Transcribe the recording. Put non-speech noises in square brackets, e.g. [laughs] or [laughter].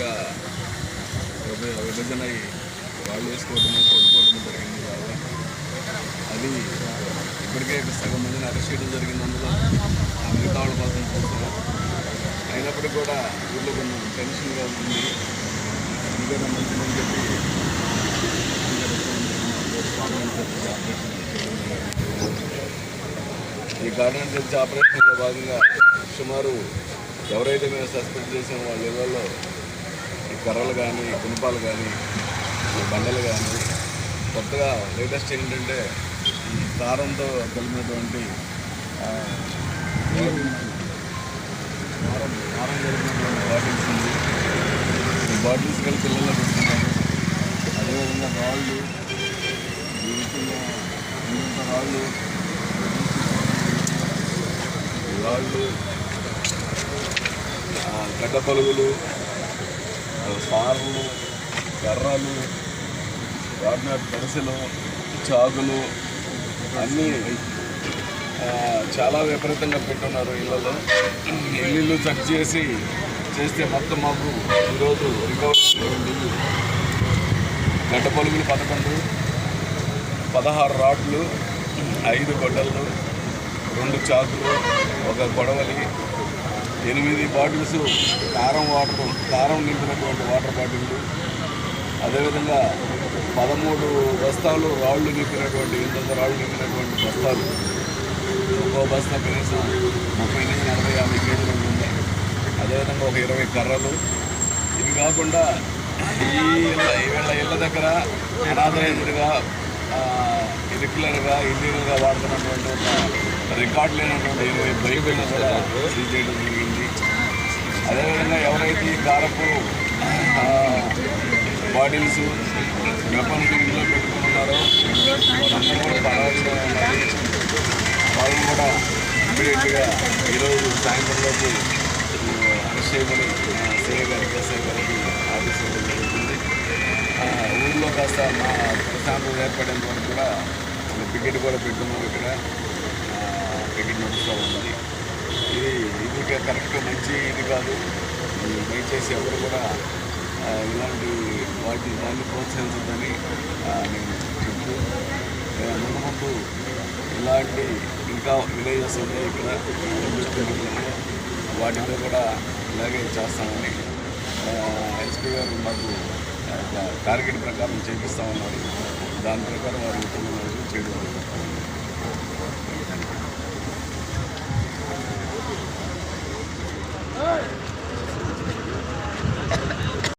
బాగా విభజన అయ్యి వాళ్ళు వేసుకోవడము కొట్టుకోవడము జరిగింది బాగా. అది ఇప్పటికే సగం మందిని అరెస్ట్ చేయడం జరిగింది అందులో. ఆ మిగతా వాళ్ళ కోసం చూస్తున్నారు అయినప్పటికీ కూడా ఊళ్ళో కొంచెం టెన్షన్గా ఉంది. ఇంకా మంచిదని చెప్పి ఈ గార్డెన్ తెచ్చి ఆపరేషన్లో భాగంగా సుమారు ఎవరైతే మేము సస్పెండ్ చేసామో వాళ్ళ ఇళ్ళలో కర్రలు కానీ కునుపాలు కానీ బండలు కానీ కొత్తగా లేటెస్ట్ ఏంటంటే ఈ కారంతో కలిపినటువంటి కారం కారం కలిపినటువంటి బాటిల్స్ ఉంది. ఈ బాటిల్స్ కలిపి పిల్లల్లో పెడుతున్నారు అదేవిధంగా రాళ్ళు ఇంత రాళ్ళు రాళ్ళు గడ్డ పలుగులు పార్లు కర్రలు వాడినాటి పెరసలు చాకులు అన్నీ చాలా విపరీతంగా పెట్టున్నారు ఇళ్ళలో. ఇల్లు చెక్ చేసి చేస్తే మొత్తం మాకు ఈరోజు రికవరీ గడ్డ పలుగులు పదకొండు పదహారు రాడ్లు ఐదు గొడ్డలు రెండు చాకులు ఒక గొడవలి ఎనిమిది బాటిల్స్ కారం వాటర్ కారం నింపినటువంటి వాటర్ బాటిళ్ళు. అదేవిధంగా పదమూడు బస్తాలు రాళ్ళు నింపినటువంటి ఇంత రాళ్ళు నింపినటువంటి బస్తాలు. ఒక్కో బస్తా కనీసం ముప్పై నుంచి నలభై యాభై కేజీలు ఉంటుంది అదేవిధంగా ఒక ఇరవై కర్రలు. ఇవి కాకుండా ఈ ఇళ్ళ వీళ్ళ ఇళ్ళ దగ్గర అనాథరైజ్డ్గా రెగ్యులర్గా ఇల్లీగల్గా వాడుతున్నటువంటి ఒక రికార్డు లేనటువంటి ఇరవై బైకులను కూడా సీజ్ చేయడం జరిగింది. అదేవిధంగా ఎవరైతే ఈ కారపు ఆ, బాటిల్స్ వెపన్స్ ఇంట్లో పెట్టుకున్నారో వాళ్ళందరూ కూడా పరారీలో ఉన్నారు వాళ్ళని కూడా ఇమీడియట్గా ఈరోజు సాయంత్రంలోపు అరెస్ట్ చేయబడి సిఐ గారికి ఎస్ఐ గారికి ఆఫీస్ జరుగుతుంది. ఊళ్ళో కాస్త మా ప్రశాంతం ఏర్పడేంత వరకు కూడా టికెట్ కూడా పెట్టున్నాం ఇక్కడ. టికెట్ నడుస్తూ ఉంది ఇది ఇది కరెక్ట్ మంచి ఇది కాదు. దయచేసి ఎవరు కూడా ఇలాంటి వాటి దాన్ని ప్రోత్సహించద్దని నేను చెప్తూ ముందు ముందు ఇలాంటి ఇంకా విలేజెస్ ఉన్నాయి ఇక్కడ. [laughs] వాటిలో కూడా ఇలాగే చేస్తామని ఎస్పీ గారు మాకు టార్గెట్ ప్రకారం చేపిస్తా ఉన్నారు. దాని ప్రకారం వారు చేయడం